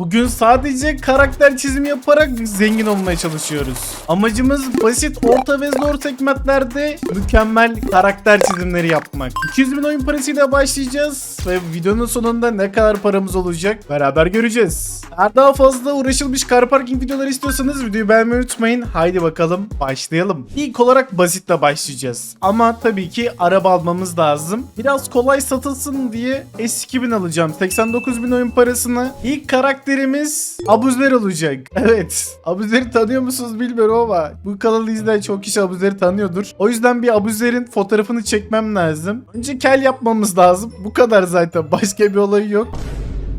Bugün sadece karakter çizimi yaparak zengin olmaya çalışıyoruz. Amacımız basit, orta ve zor segmentlerde mükemmel karakter çizimleri yapmak. 200 bin oyun parasıyla başlayacağız ve videonun sonunda ne kadar paramız olacak beraber göreceğiz. Eğer daha fazla uğraşılmış car parking videoları istiyorsanız videoyu beğenmeyi unutmayın. Haydi bakalım başlayalım. İlk olarak basitle başlayacağız. Ama tabii ki araba almamız lazım. Biraz kolay satılsın diye S2000 alacağım. 89 bin oyun parasını. İlk karakterimiz Abuzer olacak. Evet. Abuzer'i tanıyor musunuz bilmiyorum ama bu kanalı izleyen çok kişi Abuzer'i tanıyordur. O yüzden bir Abuzer'in fotoğrafını çekmem lazım. Önce kel yapmamız lazım. Bu kadar zaten. Başka bir olayı yok.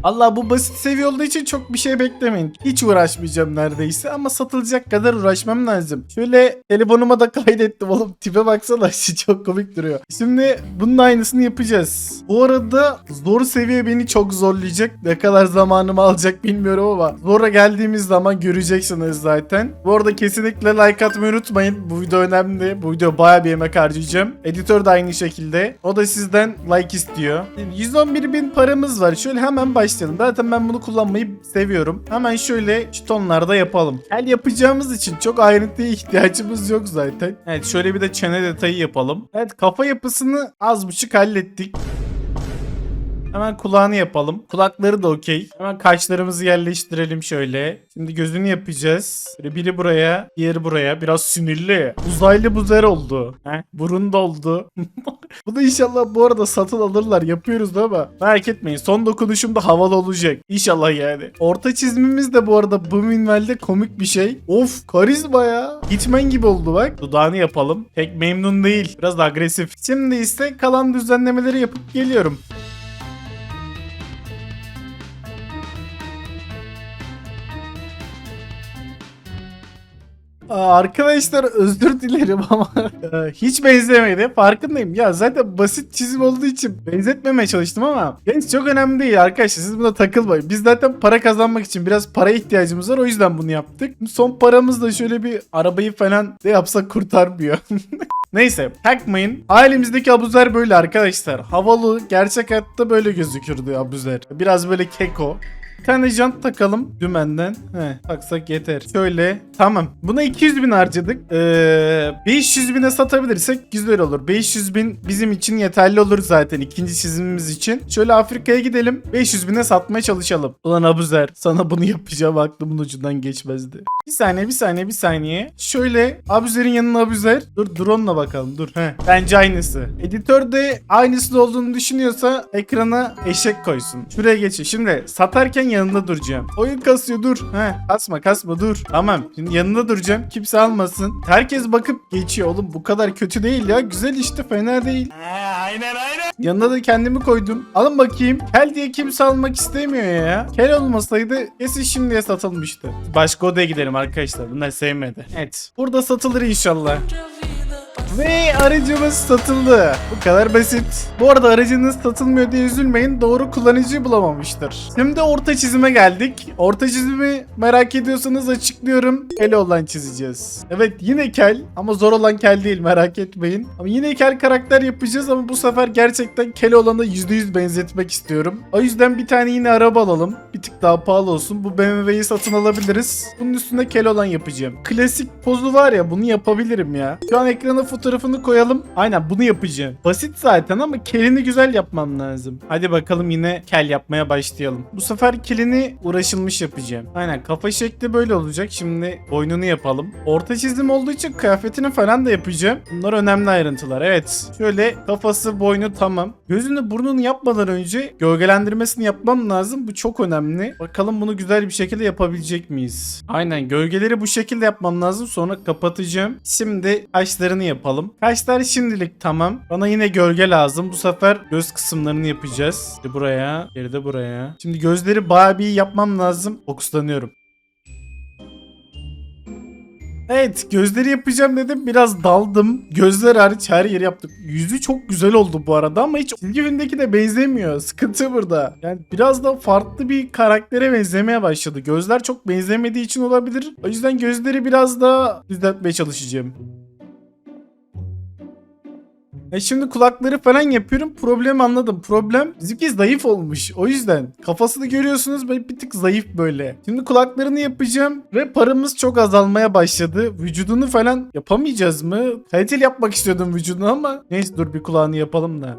Allah bu basit seviye olduğu için çok bir şey beklemeyin. Hiç uğraşmayacağım neredeyse ama satılacak kadar uğraşmam lazım. Şöyle telefonuma da kaydettim oğlum. Tipe baksana çok komik duruyor. Şimdi bunun aynısını yapacağız. Bu arada zor seviye beni çok zorlayacak. Ne kadar zamanımı alacak bilmiyorum ama zora geldiğimiz zaman göreceksiniz zaten. Bu arada kesinlikle like atmayı unutmayın. Bu video önemli. Bu video baya bir emek harcayacağım. Editör de aynı şekilde. O da sizden like istiyor. 111 bin paramız var. Şöyle hemen başlayalım. Zaten ben bunu kullanmayı seviyorum. Hemen şöyle şu tonlarda yapalım. El yapacağımız için çok ayrıntıya ihtiyacımız yok zaten. Evet şöyle bir de çene detayı yapalım. Evet kafa yapısını az buçuk hallettik. Hemen kulağını yapalım. Kulakları da okey. Hemen kaşlarımızı yerleştirelim şöyle. Şimdi gözünü yapacağız. Böyle biri buraya, diğeri buraya. Biraz sinirli. Uzaylı buzer oldu. Heh, burun da oldu. Bu da inşallah bu arada satın alırlar. Yapıyoruz da ama merak etmeyin. Son dokunuşum da havalı olacak. İnşallah yani. Orta çizimimiz de bu arada bu minvalde komik bir şey. Of karizma ya. Hitman gibi oldu bak. Dudağını yapalım. Pek memnun değil. Biraz agresif. Şimdi ise kalan düzenlemeleri yapıp geliyorum. Arkadaşlar özür dilerim ama e, hiç benzemedi. Farkındayım. Ya zaten basit çizim olduğu için benzetmemeye çalıştım ama genç çok önemli değil arkadaşlar. Siz buna takılmayın. Biz zaten para kazanmak için biraz para ihtiyacımız var. O yüzden bunu yaptık. Son paramız da şöyle bir arabayı falan ne yapsak kurtarmıyor. Neyse takmayın. Ailemizdeki abuzer böyle arkadaşlar. Havalı gerçek hayatta böyle gözükürdü abuzer. Biraz böyle keko. Bir tane jant takalım dümenden. He, taksak yeter. Şöyle tamam. Buna 200 bin harcadık. Ee, 500 bine satabilirsek güzel olur. 500 bin bizim için yeterli olur zaten ikinci çizimimiz için. Şöyle Afrika'ya gidelim. 500 bine satmaya çalışalım. Ulan Abuzer sana bunu yapacağım aklımın ucundan geçmezdi. Bir saniye bir saniye bir saniye. Şöyle Abuzer'in yanına Abuzer. Dur drone'la bakalım dur. He, bence aynısı. Editör de aynısı olduğunu düşünüyorsa ekrana eşek koysun. Şuraya geçin. Şimdi satarken yanında duracağım. Oyun kasıyor dur. He, kasma kasma dur. Tamam. Şimdi yanında duracağım. Kimse almasın. Herkes bakıp geçiyor oğlum. Bu kadar kötü değil ya. Güzel işte fena değil. aynen aynen. Yanına da kendimi koydum. Alın bakayım. Kel diye kimse almak istemiyor ya. Kel olmasaydı kesin şimdiye satılmıştı. Başka odaya gidelim arkadaşlar. Bunlar sevmedi. Evet. Burada satılır inşallah. Ve aracımız satıldı. Bu kadar basit. Bu arada aracınız satılmıyor diye üzülmeyin. Doğru kullanıcıyı bulamamıştır. Şimdi orta çizime geldik. Orta çizimi merak ediyorsanız açıklıyorum. Kel olan çizeceğiz. Evet yine kel ama zor olan kel değil merak etmeyin. Ama yine kel karakter yapacağız ama bu sefer gerçekten kel olana %100 benzetmek istiyorum. O yüzden bir tane yine araba alalım. Bir tık daha pahalı olsun. Bu BMW'yi satın alabiliriz. Bunun üstünde kel olan yapacağım. Klasik pozu var ya bunu yapabilirim ya. Şu an ekrana fotoğrafını koyalım. Aynen bunu yapacağım. Basit zaten ama kelini güzel yapmam lazım. Hadi bakalım yine kel yapmaya başlayalım. Bu sefer kelini uğraşılmış yapacağım. Aynen kafa şekli böyle olacak. Şimdi boynunu yapalım. Orta çizim olduğu için kıyafetini falan da yapacağım. Bunlar önemli ayrıntılar. Evet. Şöyle kafası boynu tamam. Gözünü burnunu yapmadan önce gölgelendirmesini yapmam lazım. Bu çok önemli. Bakalım bunu güzel bir şekilde yapabilecek miyiz? Aynen gölgeleri bu şekilde yapmam lazım. Sonra kapatacağım. Şimdi kaşlarını yapalım. Kaşlar şimdilik tamam. Bana yine gölge lazım. Bu sefer göz kısımlarını yapacağız. Bir buraya, bir de buraya. Şimdi gözleri bayağı bir yapmam lazım. Fokuslanıyorum. Evet gözleri yapacağım dedim biraz daldım. Gözler hariç her yeri yaptık. Yüzü çok güzel oldu bu arada ama hiç çizgi filmdeki de benzemiyor. Sıkıntı burada. Yani biraz da farklı bir karaktere benzemeye başladı. Gözler çok benzemediği için olabilir. O yüzden gözleri biraz daha düzeltmeye çalışacağım. E şimdi kulakları falan yapıyorum. Problemi anladım. Problem bizimki zayıf olmuş. O yüzden kafasını görüyorsunuz böyle bir tık zayıf böyle. Şimdi kulaklarını yapacağım ve paramız çok azalmaya başladı. Vücudunu falan yapamayacağız mı? Kaliteli yapmak istiyordum vücudunu ama neyse dur bir kulağını yapalım da.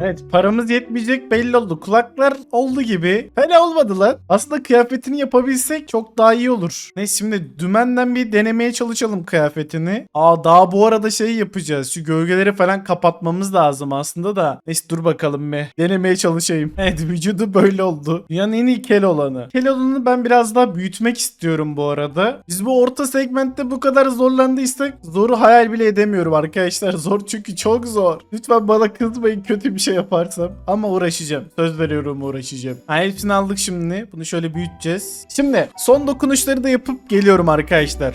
Evet paramız yetmeyecek belli oldu. Kulaklar oldu gibi. Fena olmadı lan. Aslında kıyafetini yapabilsek çok daha iyi olur. Neyse şimdi dümenden bir denemeye çalışalım kıyafetini. Aa daha bu arada şey yapacağız. Şu gölgeleri falan kapatmamız lazım aslında da. Neyse dur bakalım be. Denemeye çalışayım. Evet vücudu böyle oldu. Dünyanın en iyi kel olanı. Kel olanı ben biraz daha büyütmek istiyorum bu arada. Biz bu orta segmentte bu kadar zorlandıysak zoru hayal bile edemiyorum arkadaşlar. Zor çünkü çok zor. Lütfen bana kızmayın kötü bir şey yaparsam. Ama uğraşacağım. Söz veriyorum uğraşacağım. Ha, hepsini aldık şimdi. Bunu şöyle büyüteceğiz. Şimdi son dokunuşları da yapıp geliyorum arkadaşlar.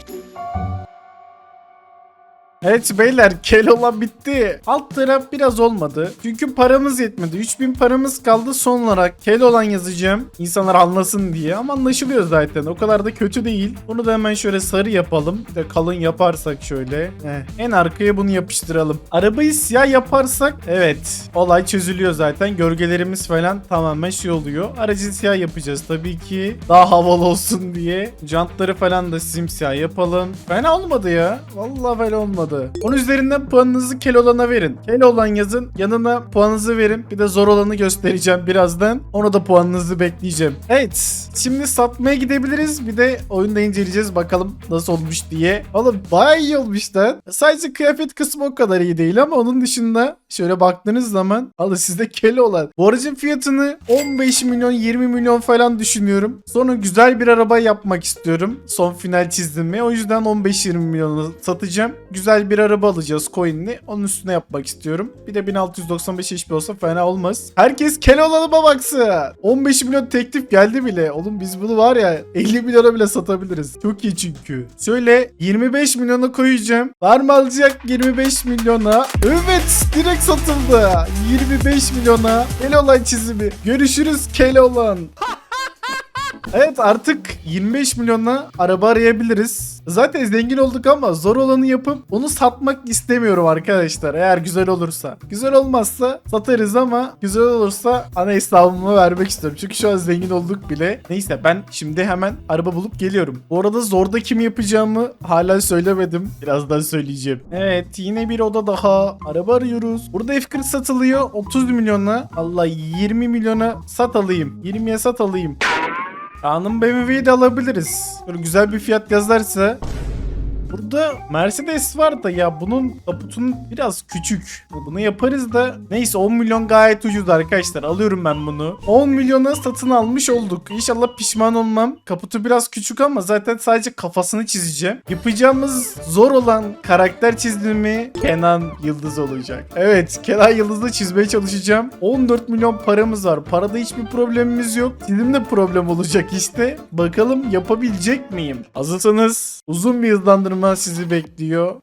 Evet beyler kel olan bitti. Alt taraf biraz olmadı. Çünkü paramız yetmedi. 3000 paramız kaldı son olarak kel olan yazacağım. İnsanlar anlasın diye ama anlaşılıyor zaten. O kadar da kötü değil. Bunu da hemen şöyle sarı yapalım. Bir de kalın yaparsak şöyle. Heh, en arkaya bunu yapıştıralım. Arabayı siyah yaparsak evet olay çözülüyor zaten. Gölgelerimiz falan tamamen şey oluyor. Aracı siyah yapacağız tabii ki. Daha havalı olsun diye. Jantları falan da simsiyah yapalım. Fena olmadı ya. Vallahi fena olmadı. Onun üzerinden puanınızı kel olana verin. Kel olan yazın. Yanına puanınızı verin. Bir de zor olanı göstereceğim birazdan. Ona da puanınızı bekleyeceğim. Evet. Şimdi satmaya gidebiliriz. Bir de oyunda inceleyeceğiz bakalım nasıl olmuş diye. Oğlum bayağı iyi olmuş lan. Sadece kıyafet kısmı o kadar iyi değil ama onun dışında şöyle baktığınız zaman alın sizde kel olan. Bu aracın fiyatını 15 milyon 20 milyon falan düşünüyorum. Sonra güzel bir araba yapmak istiyorum. Son final çizdiğimi. O yüzden 15-20 milyona satacağım. Güzel bir araba alacağız coin'li. Onun üstüne yapmak istiyorum. Bir de 1695 HP olsa fena olmaz. Herkes kel olanıma baksın. 15 milyon teklif geldi bile. Oğlum biz bunu var ya 50 milyona bile satabiliriz. Çok iyi çünkü. Şöyle 25 milyona koyacağım. Var mı alacak 25 milyona? Evet direkt satıldı. 25 milyona. Kel olan çizimi. Görüşürüz kel olan. Evet artık 25 milyona araba arayabiliriz. Zaten zengin olduk ama zor olanı yapıp onu satmak istemiyorum arkadaşlar. Eğer güzel olursa. Güzel olmazsa satarız ama güzel olursa ana hesabıma vermek istiyorum. Çünkü şu an zengin olduk bile. Neyse ben şimdi hemen araba bulup geliyorum. Bu arada zorda kim yapacağımı hala söylemedim. Birazdan söyleyeceğim. Evet yine bir oda daha. Araba arıyoruz. Burada F40 satılıyor 30 milyona. Allah 20 milyona sat alayım. 20'ye sat alayım. Anım BMW'yi de alabiliriz. Böyle güzel bir fiyat yazarsa. Burada Mercedes var da ya bunun kaputun biraz küçük. Bunu yaparız da neyse 10 milyon gayet ucuz arkadaşlar. Alıyorum ben bunu. 10 milyona satın almış olduk. İnşallah pişman olmam. Kaputu biraz küçük ama zaten sadece kafasını çizeceğim. Yapacağımız zor olan karakter çizimi Kenan Yıldız olacak. Evet Kenan Yıldız'ı çizmeye çalışacağım. 14 milyon paramız var. Parada hiçbir problemimiz yok. Çizimde problem olacak işte. Bakalım yapabilecek miyim? Hazırsanız uzun bir hızlandırma sizi bekliyor.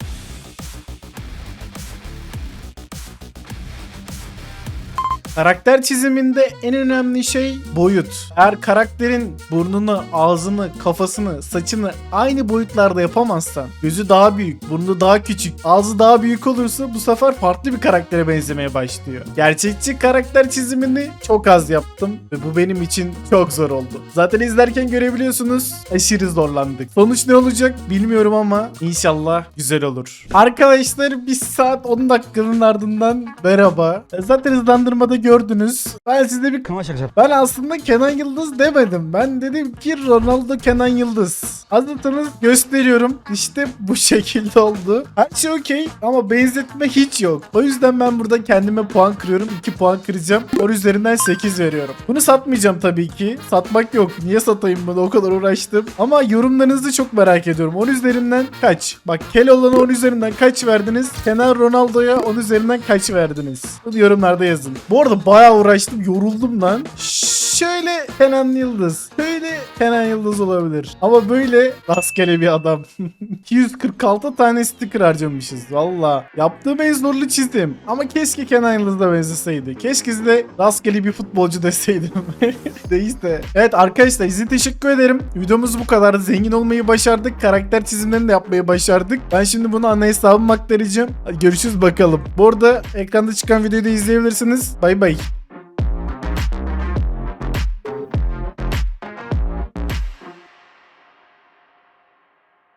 Karakter çiziminde en önemli şey boyut. Eğer karakterin burnunu, ağzını, kafasını, saçını aynı boyutlarda yapamazsan, gözü daha büyük, burnu daha küçük, ağzı daha büyük olursa bu sefer farklı bir karaktere benzemeye başlıyor. Gerçekçi karakter çizimini çok az yaptım ve bu benim için çok zor oldu. Zaten izlerken görebiliyorsunuz aşırı zorlandık. Sonuç ne olacak bilmiyorum ama inşallah güzel olur. Arkadaşlar bir saat 10 dakikanın ardından merhaba. Zaten hızlandırmada gördünüz. Ben size bir Kama şakacağım. ben aslında Kenan Yıldız demedim. Ben dedim ki Ronaldo Kenan Yıldız. Hazırsanız gösteriyorum. İşte bu şekilde oldu. Her şey okey ama benzetme hiç yok. O yüzden ben burada kendime puan kırıyorum. 2 puan kıracağım. Onun üzerinden 8 veriyorum. Bunu satmayacağım tabii ki. Satmak yok. Niye satayım bunu? O kadar uğraştım. Ama yorumlarınızı çok merak ediyorum. 10 üzerinden kaç? Bak Keloğlan'a 10 üzerinden kaç verdiniz? Kenan Ronaldo'ya 10 üzerinden kaç verdiniz? Bunu yorumlarda yazın. Bu arada bayağı uğraştım. Yoruldum lan. Şşş. Şöyle Kenan Yıldız. Şöyle Kenan Yıldız olabilir. Ama böyle rastgele bir adam. 246 tane sticker harcamışız. Valla. Yaptığım en zorlu çizdim. Ama keşke Kenan Yıldız'da benzeseydi. Keşke size rastgele bir futbolcu deseydim. Neyse. Evet arkadaşlar size teşekkür ederim. Videomuz bu kadar. Zengin olmayı başardık. Karakter çizimlerini de yapmayı başardık. Ben şimdi bunu ana hesabıma aktaracağım. Görüşürüz bakalım. Bu arada ekranda çıkan videoyu da izleyebilirsiniz. Bay bay.